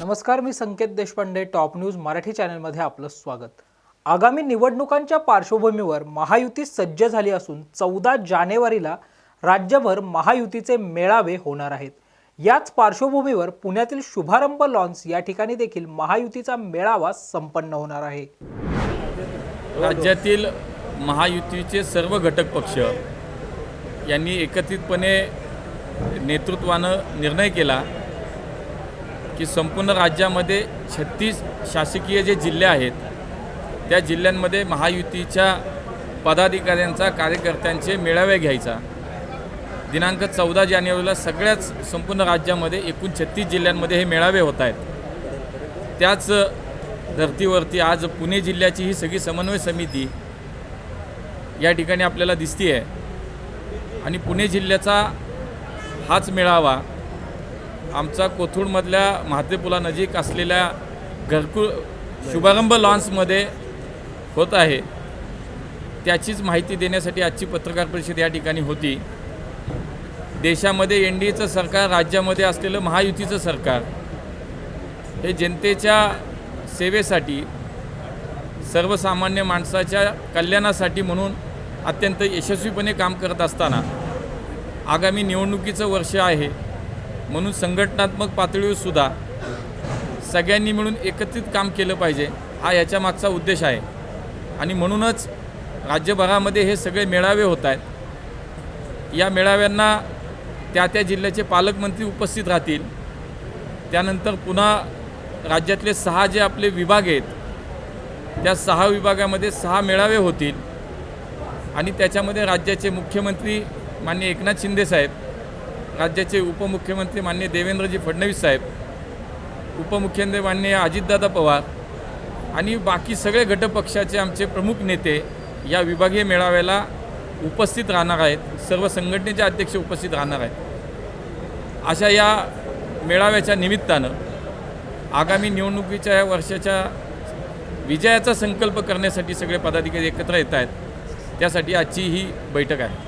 नमस्कार मी Sanket Deshpande top news Marathi चॅनलमध्ये आपलं स्वागत. आगामी निवडणुकांच्या पार्श्वभूमीवर महायुती सज्ज झाली असून चौदा जानेवारीला राज्यभर महायुतीचे मेळावे होणार आहेत. याच पार्श्वभूमीवर पुण्यातील शुभारंभ लॉन्स या ठिकाणी देखील महायुतीचा मेळावा संपन्न होणार आहे. राज्यातील महायुतीचे सर्व घटक पक्ष यांनी एकत्रितपणे नेतृत्वानं निर्णय केला. की संपूर्ण राज्यामध्ये छत्तीस शासकीय जे जिल्हे आहेत त्या जिल्ह्यांमध्ये महायुतीच्या पदाधिकाऱ्यांचा कार्यकर्त्यांचे मेळावे घ्यायचा. दिनांक चौदा जानेवारीला सगळ्याच संपूर्ण राज्यामध्ये एकूण छत्तीस जिल्ह्यांमध्ये हे मेळावे होत आहेत. त्याच धर्तीवरती आज पुणे जिल्ह्याची ही सगळी समन्वय समिती या ठिकाणी आपल्याला दिसती आहे आणि पुणे जिल्ह्याचा हाच मेळावा आमचा कोथरूडमधल्या महाते नजीक असलेल्या घरकुल शुभारंभ लॉन्समध्ये होत आहे. त्याचीच माहिती देण्यासाठी आजची पत्रकार परिषद या ठिकाणी होती. देशामध्ये एन डी एचं सरकार राज्यामध्ये असलेलं महायुतीचं सरकार हे जनतेच्या सेवेसाठी सर्वसामान्य माणसाच्या कल्याणासाठी म्हणून अत्यंत यशस्वीपणे काम करत असताना आगामी निवडणुकीचं वर्ष आहे. म्हणून संघटनात्मक पातळीवर सुद्धा सगळ्यांनी मिळून एकत्रित काम केलं पाहिजे हा याच्या मागचा उद्देश आहे. आणि म्हणूनच राज्यभरामध्ये हे सगळे मेळावे होत आहेत. या मेळाव्यांना त्या त्या जिल्ह्याचे पालकमंत्री उपस्थित राहतील. त्यानंतर पुन्हा राज्यातले सहा जे आपले विभाग आहेत त्या सहा विभागामध्ये सहा मेळावे होतील. आणि त्याच्यामध्ये राज्याचे मुख्यमंत्री मान्य एकनाथ शिंदे साहेब राज्याचे उपमुख्यमंत्री मान्य देवेंद्रजी फडणवीस साहेब उपमुख्यमंत्री मान्य अजितदादा पवार आणि बाकी सगळे घटकपक्षाचे आमचे प्रमुख नेते या विभागीय मेळाव्याला उपस्थित राहणार आहेत. सर्व संघटनेचे अध्यक्ष उपस्थित राहणार आहेत. अशा या मेळाव्याच्या निमित्तानं आगामी निवडणुकीच्या या वर्षाच्या विजयाचा संकल्प करण्यासाठी सगळे पदाधिकारी एकत्र येत आहेत. त्यासाठी आजची ही बैठक आहे.